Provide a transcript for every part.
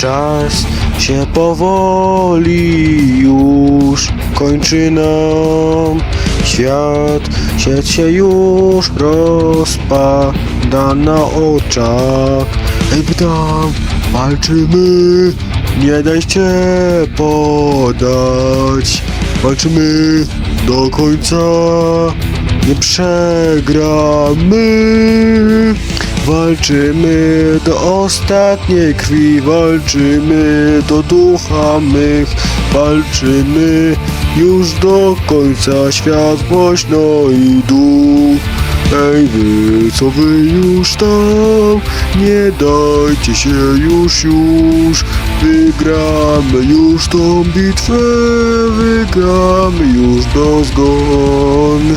Czas się powoli już kończy nam. Świat, świat się już rozpada na oczach. Ej, pytam, walczymy, nie daj się podać. Walczymy do końca, nie przegramy. Walczymy do ostatniej krwi, walczymy do ducha mych, walczymy już do końca, światłość no i duch. Ej wy, co wy już tam, nie dajcie się już, już, wygramy już tą bitwę, wygramy już do zgon.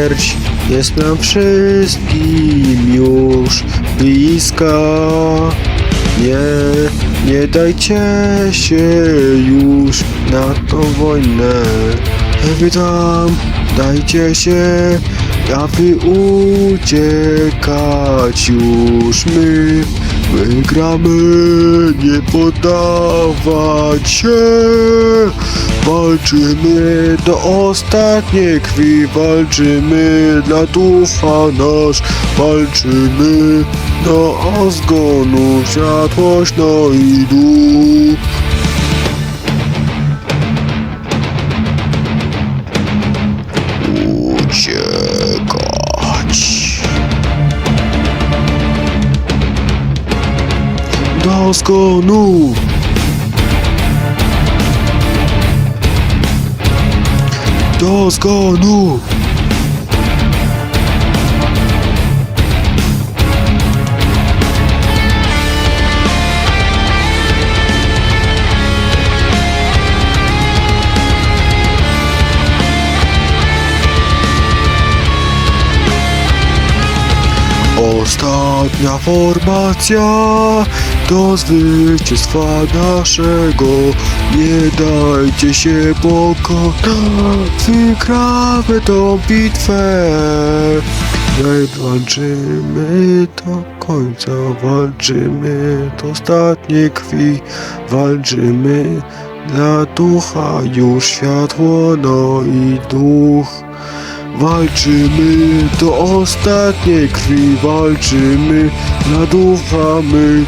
Śmierć jest nam wszystkim już bliska. Nie, nie dajcie się już na tą wojnę. Pytam, dajcie się, aby uciekać już my. Wygramy, nie poddawać się. Walczymy do ostatniej krwi, walczymy dla ducha nasz, walczymy do zgonu, światłość no i duch. Do zgonu! Ostatnia formacja do zwycięstwa naszego. Nie dajcie się pokonać, wygramy tą bitwę. My walczymy do końca, walczymy do ostatniej krwi, walczymy dla ducha, już światło, no i duch. Walczymy do ostatniej krwi, walczymy dla ducha my,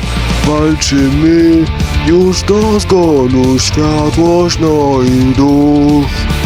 walczymy już do zgonu, światłość no i duch.